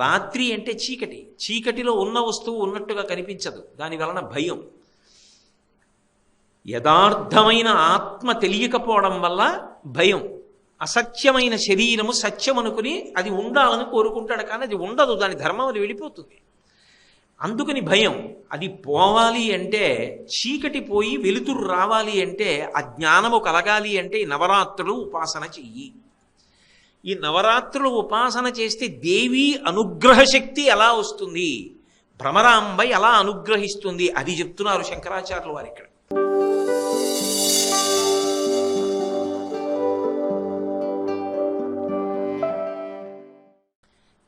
రాత్రి అంటే చీకటి. చీకటిలో ఉన్న వస్తువు ఉన్నట్టుగా కనిపించదు. దాని వలన భయం. యథార్థమైన ఆత్మ తెలియకపోవడం వల్ల భయం. అసత్యమైన శరీరము సత్యం అనుకుని అది ఉండాలని కోరుకుంటాడు. కానీ అది ఉండదు. దాని ధర్మం అది వెళ్ళిపోతుంది. అందుకని భయం. అది పోవాలి అంటే చీకటి పోయి వెలుతురు రావాలి అంటే ఆ జ్ఞానము కలగాలి అంటే నవరాత్రులు ఉపాసన చెయ్యి. ఈ నవరాత్రులు ఉపాసన చేస్తే దేవి అనుగ్రహ శక్తి ఎలా వస్తుంది? భ్రమరాంబ ఎలా అనుగ్రహిస్తుంది. అది చెప్తున్నారు శంకరాచార్యులు వారు ఇక్కడ.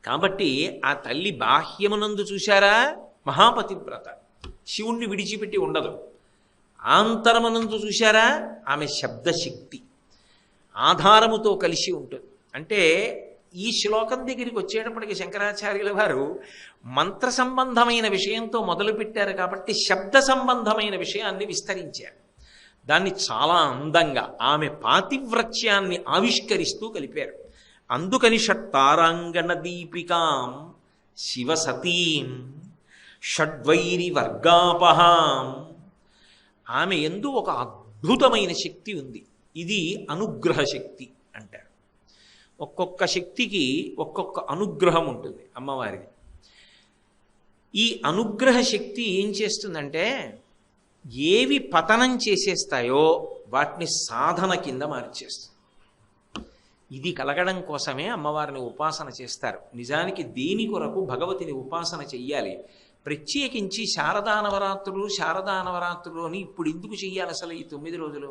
కాబట్టి ఆ తల్లి బాహ్యమునందు చూశారా? మహాపతివ్రత శివుణ్ణి విడిచిపెట్టి ఉండదు. ఆంతరమునందు చూశారా? ఆమె శబ్దశక్తి. ఆధారముతో కలిసి ఉంటుంది. అంటే ఈ శ్లోకం దగ్గరికి వచ్చేటప్పటికి శంకరాచార్యుల వారు మంత్ర సంబంధమైన విషయంతో మొదలుపెట్టారు కాబట్టి శబ్ద సంబంధమైన విషయాన్ని విస్తరించారు. దాన్ని చాలా అందంగా ఆమె పాతివ్రత్యాన్ని ఆవిష్కరిస్తూ కలిపారు. అందుకని షట్టారాంగణ దీపికాం శివసతీం షడ్వైరి వర్గాపహాం. ఆమె ఎందు ఒక అద్భుతమైన శక్తి ఉంది. ఇది అనుగ్రహ శక్తి. ఒక్కొక్క శక్తికి ఒక్కొక్క అనుగ్రహం ఉంటుంది అమ్మవారికి. ఈ అనుగ్రహ శక్తి ఏం చేస్తుందంటే ఏవి పతనం చేసేస్తాయో వాటిని సాధన కింద మార్చేస్తుంది. ఇది కలగడం కోసమే అమ్మవారిని ఉపాసన చేస్తారు. నిజానికి దీని కొరకు భగవతిని ఉపాసన చెయ్యాలి? ప్రత్యేకించి శారదా నవరాత్రులు శారదా నవరాత్రులు అని ఇప్పుడు ఎందుకు చెయ్యాలి అసలు ఈ తొమ్మిది రోజులు?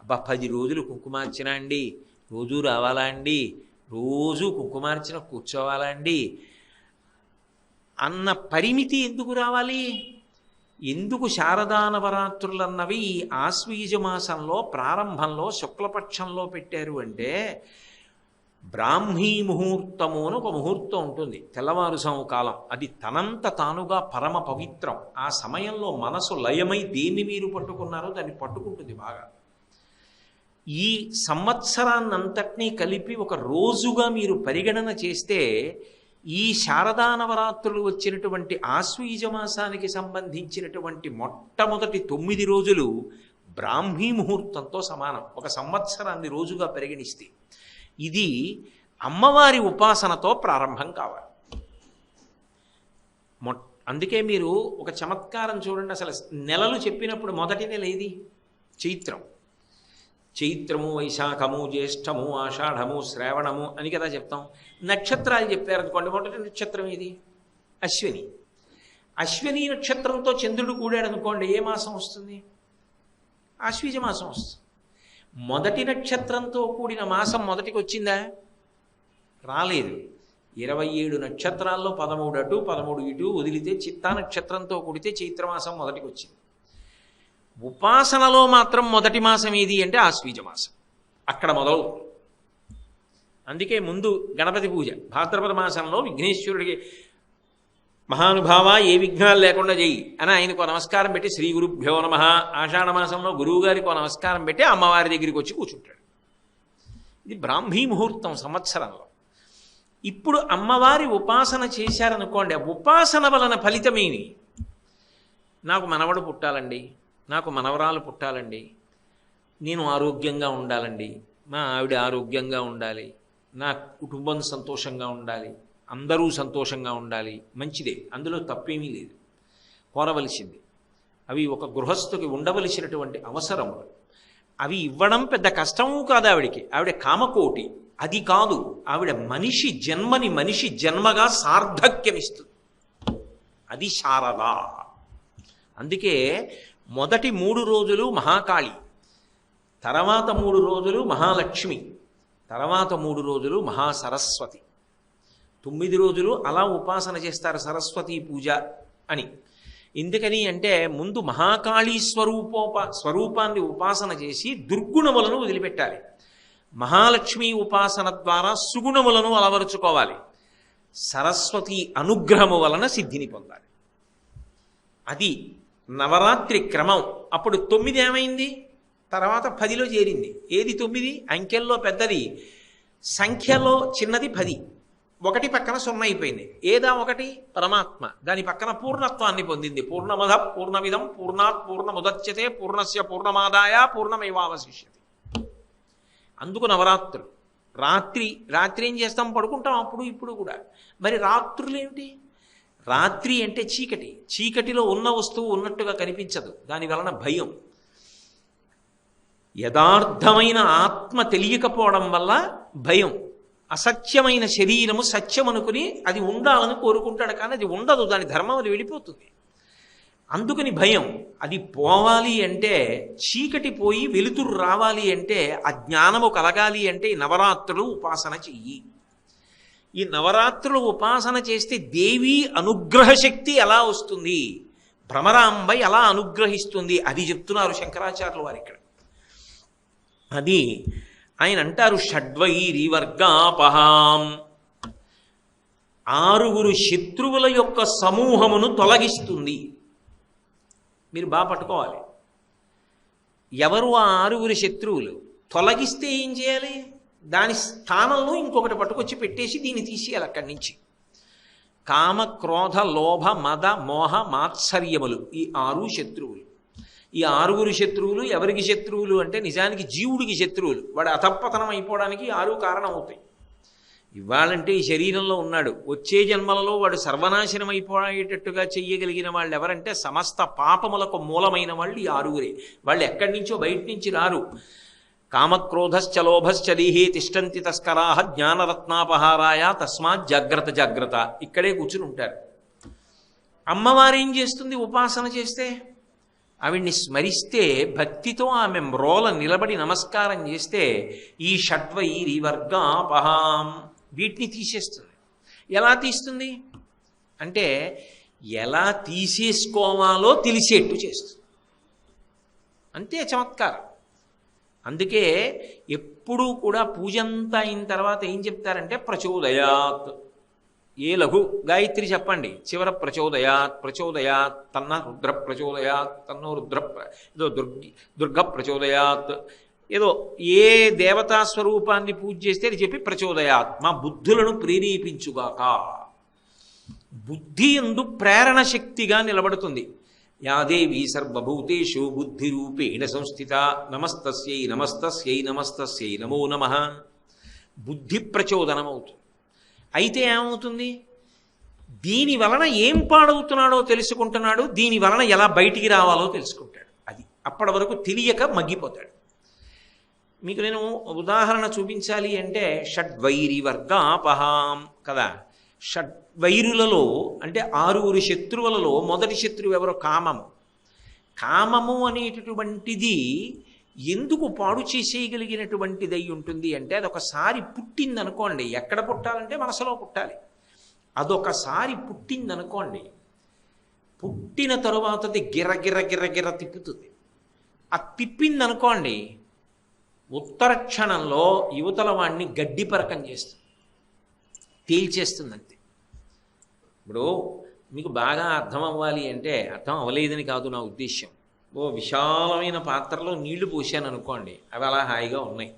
అబ్బా పది రోజులు కుంకుమార్చన అండి. రోజు రావాలా అండి రోజు కుంకుమార్చన కూర్చోవాలా అండి అన్న పరిమితి ఎందుకు రావాలి? ఎందుకు శారదా నవరాత్రులు అన్నవి ఆశ్వీజ మాసంలో ప్రారంభంలో శుక్లపక్షంలో పెట్టారు అంటే బ్రాహ్మీ ముహూర్తము అని ఒక ముహూర్తం ఉంటుంది. తెల్లవారుసాము కాలం. అది తనంత తానుగా పరమ పవిత్రం. ఆ సమయంలో మనసు లయమై దేన్ని మీరు పట్టుకున్నారో దాన్ని పట్టుకుంటుంది బాగా. ఈ సంవత్సరాన్నంతటినీ కలిపి ఒక రోజుగా మీరు పరిగణన చేస్తే ఈ శారదా నవరాత్రులు వచ్చినటువంటి ఆశ్వీజ మాసానికి సంబంధించినటువంటి మొట్టమొదటి తొమ్మిది రోజులు బ్రాహ్మీ ముహూర్తంతో సమానం. ఒక సంవత్సరాన్ని రోజుగా పరిగణిస్తే. ఇది అమ్మవారి ఉపాసనతో ప్రారంభం కావాలి. మొ అందుకే మీరు ఒక చమత్కారం చూడండి. అసలు నెలలు చెప్పినప్పుడు మొదటి నెల ఏది? చైత్రం. చైత్రము వైశాఖము జ్యేష్ఠము ఆషాఢము శ్రావణము అని కదా చెప్తాం. నక్షత్రాలు చెప్పారనుకోండి మొదటి నక్షత్రం ఇది అశ్విని. అశ్విని నక్షత్రంతో చంద్రుడు కూడాడు అనుకోండి ఏ మాసం వస్తుంది? ఆశ్వీజ మాసం వస్తుంది. మొదటి నక్షత్రంతో కూడిన మాసం మొదటికి వచ్చిందా? రాలేదు. ఇరవై ఏడు నక్షత్రాల్లో పదమూడు అటు పదమూడు ఇటు వదిలితే చిత్తా నక్షత్రంతో కూడితే చైత్రమాసం మొదటికి వచ్చింది. ఉపాసనలో మాత్రం మొదటి మాసం ఏది అంటే ఆశ్వీజ మాసం. అక్కడ మొదలు. అందుకే ముందు గణపతి పూజ. భాద్రపద మాసంలో విఘ్నేశ్వరుడికి మహానుభావ ఏ విఘ్నాలు లేకుండా చేయి అని ఆయనకు నమస్కారం పెట్టి శ్రీ గురుభ్యో నమ. ఆషాఢ మాసంలో గురువుగారికి నమస్కారం పెట్టి అమ్మవారి దగ్గరికి వచ్చి కూర్చుంటాడు. ఇది బ్రాహ్మీ ముహూర్తం సంవత్సరంలో. ఇప్పుడు అమ్మవారి ఉపాసన చేశారనుకోండి ఉపాసన వలన ఫలితమేమి నాకు మనవడు పుట్టాలండి. నాకు మనవరాలు పుట్టాలండి. నేను ఆరోగ్యంగా ఉండాలండి. మా ఆవిడ ఆరోగ్యంగా ఉండాలి. నా కుటుంబం సంతోషంగా ఉండాలి. అందరూ సంతోషంగా ఉండాలి. మంచిదే. అందులో తప్పేమీ లేదు. కోరవలసింది. అవి ఒక గృహస్థుకి ఉండవలసినటువంటి అవసరములు. అవి ఇవ్వడం పెద్ద కష్టము కాదు ఆవిడికి. ఆవిడ కామకోటి. అది కాదు. ఆవిడ మనిషి జన్మని మనిషి జన్మగా సార్థక్యమిస్తుంది. అది శారద. అందుకే మొదటి మూడు రోజులు మహాకాళి తర్వాత మూడు రోజులు మహాలక్ష్మి తర్వాత మూడు రోజులు మహాసరస్వతి. తొమ్మిది రోజులు అలా ఉపాసన చేస్తారు సరస్వతీ పూజ అని. ఎందుకని అంటే ముందు మహాకాళీ స్వరూపోప స్వరూపాన్ని ఉపాసన చేసి దుర్గుణములను వదిలిపెట్టాలి. మహాలక్ష్మి ఉపాసన ద్వారా సుగుణములను అలవరుచుకోవాలి. సరస్వతి అనుగ్రహము వలన సిద్ధిని పొందాలి. అది నవరాత్రి క్రమం. అప్పుడు తొమ్మిది ఏమైంది? తర్వాత పదిలో చేరింది. ఏది తొమ్మిది? అంకెల్లో పెద్దది. సంఖ్యలో చిన్నది పది. ఒకటి పక్కన సున్నా అయిపోయింది. ఏదా ఒకటి? పరమాత్మ. దాని పక్కన పూర్ణత్వాన్ని పొందింది. పూర్ణమధ పూర్ణమిదం పూర్ణాత్ పూర్ణముదచ్యతే పూర్ణస్య పూర్ణమాదాయ పూర్ణమైవావశిష్యతి. అందుకు నవరాత్రులు. రాత్రి రాత్రి ఏం చేస్తాం? పడుకుంటాం అప్పుడు ఇప్పుడు కూడా. మరి రాత్రులు ఏమిటి రాత్రి అంటే చీకటి. చీకటిలో ఉన్న వస్తువు ఉన్నట్టుగా కనిపించదు. దాని వలన భయం. యథార్థమైన ఆత్మ తెలియకపోవడం వల్ల భయం. అసత్యమైన శరీరము సత్యం అనుకుని అది ఉండాలని కోరుకుంటాడు. కానీ అది ఉండదు. దాని ధర్మం అది వెళ్ళిపోతుంది. అందుకని భయం. అది పోవాలి అంటే చీకటి పోయి వెలుతురు రావాలి అంటే ఆ జ్ఞానము కలగాలి అంటే నవరాత్రులు ఉపాసన చెయ్యి. ఈ నవరాత్రులు ఉపాసన చేస్తే దేవి అనుగ్రహ శక్తి ఎలా వస్తుంది? భ్రమరాంబ ఎలా అనుగ్రహిస్తుంది. అది చెప్తున్నారు శంకరాచార్యులు వారు ఇక్కడ. అది ఆయన అంటారు షడ్వైరి వర్గాపహాం. ఆరుగురు శత్రువుల యొక్క సమూహమును తొలగిస్తుంది. మీరు బాగా పట్టుకోవాలి. ఎవరు ఆ ఆరుగురు శత్రువులు? తొలగిస్తే ఏం చేయాలి? దాని స్థానంలో ఇంకొకటి పట్టుకొచ్చి పెట్టేసి దీన్ని తీసేయాలి అక్కడి నుంచి. కామ క్రోధ లోభ మద మోహ మాత్సర్యములు ఈ ఆరు శత్రువులు. ఈ ఆరుగురు శత్రువులు ఎవరికి శత్రువులు అంటే నిజానికి జీవుడికి శత్రువులు. వాడు అతప్పతనం అయిపోవడానికి ఆరు కారణం అవుతాయి ఇవాళంటే ఈ శరీరంలో ఉన్నాడు. వచ్చే జన్మలలో వాడు సర్వనాశనం అయిపోయేటట్టుగా చెయ్యగలిగిన వాళ్ళు ఎవరంటే సమస్త పాపములకు మూలమైన వాళ్ళు ఈ ఆరుగురే. వాళ్ళు ఎక్కడి నుంచో బయట నుంచి రారు. కామక్రోధశ్చ లోభశ్చ దేహే తిష్టంతి తస్కరాహ జ్ఞానరత్నాపహారాయ తస్మాత్ జాగ్రత్త జాగ్రత్త. ఇక్కడే కూర్చుని ఉంటారు. అమ్మవారు ఏం చేస్తుంది? ఉపాసన చేస్తే ఆవిడ్ని స్మరిస్తే భక్తితో ఆమె మ్రోల నిలబడి నమస్కారం చేస్తే ఈ షడ్వైరి వర్గాపహాం వీటిని తీసేస్తుంది. ఎలా తీస్తుంది? అంటే ఎలా తీసేసుకోవాలో తెలిసేట్టు చేస్తుంది. అంతే చమత్కారం. అందుకే ఎప్పుడూ కూడా పూజంతా అయిన తర్వాత ఏం చెప్తారంటే ప్రచోదయాత్. ఏ లఘు గాయత్రి చెప్పండి. చివర ప్రచోదయాత్ ప్రచోదయాత్ తన్న రుద్ర ప్రచోదయాత్ తన్నో రుద్ర ఏదో దుర్గి దుర్గ ప్రచోదయాత్. ఏదో ఏ దేవతా స్వరూపాన్ని పూజ చేస్తే అది చెప్పి ప్రచోదయాత్. మా బుద్ధులను ప్రేరేపించుగాక. బుద్ధి ఎందు ప్రేరణ శక్తిగా నిలబడుతుంది. యాదేవి సర్వభూతేషు బుద్ధిరూపేణ సంస్థిత నమస్తస్యై నమస్తస్యై నమస్తస్యై నమో నమ. బుద్ధి ప్రచోదనం అవుతుంది అయితే ఏమవుతుంది? దీని వలన ఏం పాడవుతున్నాడో తెలుసుకుంటున్నాడు దీని వలన ఎలా బయటికి రావాలో తెలుసుకుంటాడు. అది అప్పటి వరకు తెలియక మగ్గిపోతాడు. మీకు నేను ఉదాహరణ చూపించాలి అంటే షడ్వైరి వర్గాపహాం కదా? షడ్వైరులలో అంటే ఆరుగురు శత్రువులలో మొదటి శత్రువు ఎవరో కామము. కామము అనేటటువంటిది ఎందుకు పాడు చేసేయగలిగినటువంటిది అయి ఉంటుంది అంటే అది ఒకసారి పుట్టింది అనుకోండి ఎక్కడ పుట్టాలంటే మనసులో పుట్టాలి. అదొకసారి పుట్టింది అనుకోండి పుట్టిన తరువాత అది గిరగిర గిరగిర తిప్పుతుంది. ఆ తిప్పింది అనుకోండి ఉత్తర క్షణంలో యువతల వాడిని గడ్డి పరకం చేస్తుంది. తేల్చేస్తుంది అంతే ఇప్పుడు మీకు బాగా అర్థం అవ్వాలి అంటే అర్థం అవ్వలేదని కాదు నా ఉద్దేశ్యం. ఓ విశాలమైన పాత్రలో నీళ్ళు పోసాను అనుకోండి అవి అలా హాయిగా ఉన్నాయి.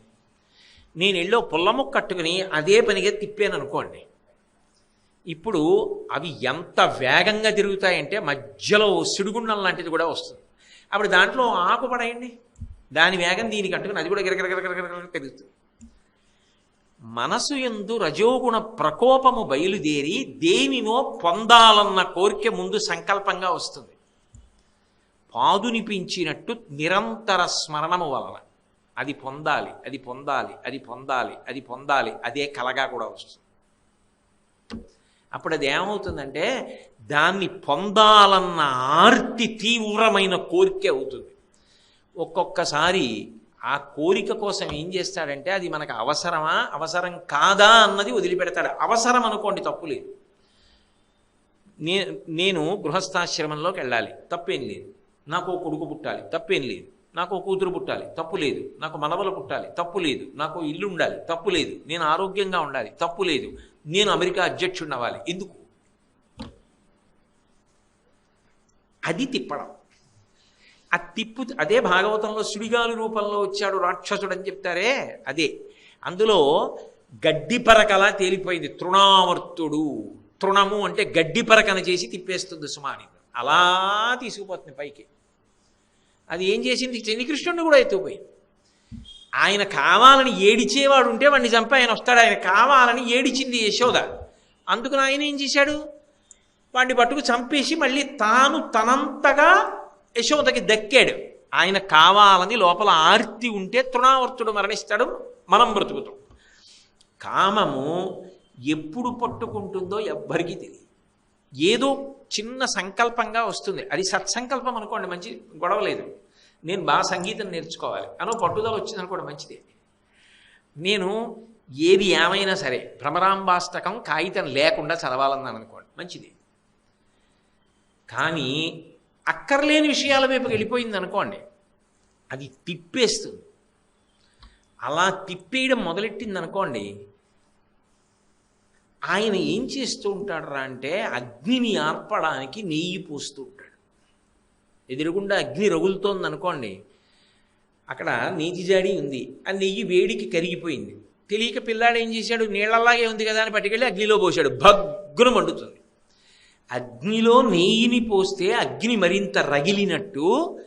నేను ఎల్లో పుల్లముక్క కట్టుకుని అదే పనిగా తిప్పాను అనుకోండి ఇప్పుడు అవి ఎంత వేగంగా తిరుగుతాయంటే మధ్యలో సిడుగుండం లాంటిది కూడా వస్తుంది. అప్పుడు దాంట్లో ఆకు పడేయండి. దాని వేగం దీనికి అంటుకుని అది కూడా గిరగిరగిరగిరగిర తిరుగుతుంది మనసు ఎందు రజోగుణ ప్రకోపము బయలుదేరి దేనినో పొందాలన్న కోరిక ముందు సంకల్పంగా వస్తుంది. పాదునిపించినట్టు నిరంతర స్మరణము వలన అది పొందాలి అది పొందాలి అది పొందాలి అది పొందాలి అదే కలగా కూడా వస్తుంది. అప్పుడు అది ఏమవుతుందంటే దాన్ని పొందాలన్న ఆర్తి తీవ్రమైన కోరిక అవుతుంది. ఒక్కొక్కసారి ఆ కోరిక కోసం ఏం చేస్తాడంటే అది మనకు అవసరమా అవసరం కాదా అన్నది వదిలిపెడతాడు. అవసరం అనుకోండి తప్పు లేదు. నే నేను గృహస్థాశ్రమంలోకి వెళ్ళాలి తప్పేం లేదు. నాకు ఓ కొడుకు పుట్టాలి తప్పేం లేదు. నాకు ఓ కూతురు పుట్టాలి తప్పు లేదు. నాకు మనవలు పుట్టాలి తప్పు లేదు. నాకు ఇల్లు ఉండాలి తప్పు లేదు. నేను ఆరోగ్యంగా ఉండాలి తప్పు లేదు. నేను అమెరికా అధ్యక్షుడిని అవ్వాలి. ఎందుకు? అది తిప్పడం. ఆ తిప్పు అదే భాగవతంలో సుడిగాలు రూపంలో వచ్చాడు రాక్షసుడు అని చెప్తారే? అదే. అందులో గడ్డి పరకలా తేలిపోయింది. తృణావర్తుడు తృణము అంటే గడ్డి పరకన చేసి తిప్పేస్తుంది సుమాని అలా తీసుకుపోతుంది పైకి. అది ఏం చేసింది? శనికృష్ణుడు కూడా ఎత్తుకుపోయింది ఆయన కావాలని ఏడిచేవాడు ఉంటే వాడిని చంపి ఆయన వస్తాడు. ఆయన కావాలని ఏడిచింది యశోద. అందుకని ఆయన ఏం చేశాడు? వాడిని పట్టుకు చంపేసి మళ్ళీ తాను తనంతగా యశోదకి దక్కాడు. ఆయన కావాలని లోపల ఆర్తి ఉంటే తృణావర్తుడు మరణిస్తాడు మనం బ్రతుకుతాం. కామము ఎప్పుడు పట్టుకుంటుందో ఎవ్వరికీ తెలియదు. ఏదో చిన్న సంకల్పంగా వస్తుంది. అది సత్సంకల్పం అనుకోండి మంచి గొడవ లేదు. నేను బాగా సంగీతం నేర్చుకోవాలి. అనో పట్టుదల వచ్చింది అనుకోండి మంచిది. నేను ఏది ఏమైనా సరే భ్రమరాంబాష్టకం కాగితం లేకుండా చదవాలన్నాను అనుకోండి మంచిది. కానీ అక్కర్లేని విషయాల వైపుకి వెళ్ళిపోయింది అనుకోండి అది తిప్పేస్తుంది. అలా తిప్పేయడం మొదలెట్టింది అనుకోండి ఆయన ఏం చేస్తూ ఉంటాడరా అంటే అగ్నిని ఆర్పడానికి నెయ్యి పోస్తూ ఉంటాడు. ఎదురుగుండా అగ్ని రగులుతోంది అనుకోండి అక్కడ నీతి జాడి ఉంది ఆ నెయ్యి వేడికి కరిగిపోయింది. తెలియక పిల్లాడు ఏం చేశాడు నీళ్ళలాగే ఉంది కదా అని పట్టుకెళ్ళి అగ్నిలో పోశాడు. భగ్గున మండుతుంది. అగ్నిలో నెయ్యిని పోస్తే అగ్ని మరింత రగిలినట్టు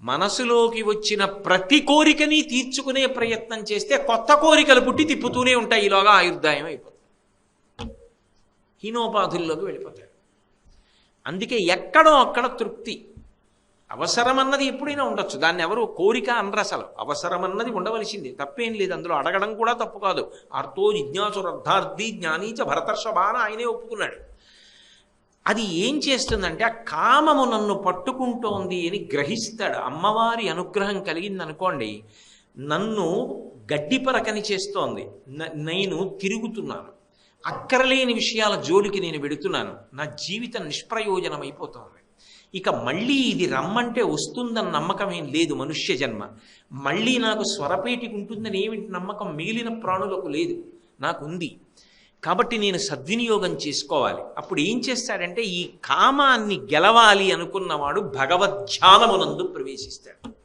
మనసులోకి వచ్చిన ప్రతి కోరికని తీర్చుకునే ప్రయత్నం చేస్తే కొత్త కోరికలు పుట్టి తిప్పుతూనే ఉంటాయి. ఈలోగా ఆయుర్దాయం అయిపోతుంది. హీనోపాధుల్లోకి వెళ్ళిపోతాడు. అందుకే ఎక్కడో అక్కడ తృప్తి. అవసరమన్నది ఎప్పుడైనా ఉండొచ్చు. దాన్ని ఎవరు కోరిక అనరసలు అవసరమన్నది ఉండవలసింది. తప్పేం లేదు. అందులో అడగడం కూడా తప్పు కాదు. అర్థో జిజ్ఞాసు అర్థార్థి జ్ఞానీచ భరతర్షభాన ఆయనే ఒప్పుకున్నాడు. అది ఏం చేస్తుందంటే ఆ కామము నన్ను పట్టుకుంటోంది అని గ్రహిస్తాడు. అమ్మవారి అనుగ్రహం కలిగింది అనుకోండి నన్ను గడ్డిపరకని చేస్తోంది. న- నేను తిరుగుతున్నాను. అక్కరలేని విషయాల జోలికి నేను వెడుతున్నాను. నా జీవితం నిష్ప్రయోజనం అయిపోతోంది ఇక మళ్ళీ ఇది రమ్మంటే వస్తుందన్న నమ్మకం ఏం లేదు మనుష్య జన్మ. మళ్ళీ నాకు స్వరపేటికి ఉంటుందని ఏమిటి నమ్మకం? మిగిలిన ప్రాణులకు లేదు. నాకుంది. కాబట్టి నేను సద్వినియోగం చేసుకోవాలి. అప్పుడు ఏం చేస్తాడంటే ఈ కామాన్ని గెలవాలి అనుకున్నవాడు భగవద్ధ్యానమునందు ప్రవేశిస్తాడు.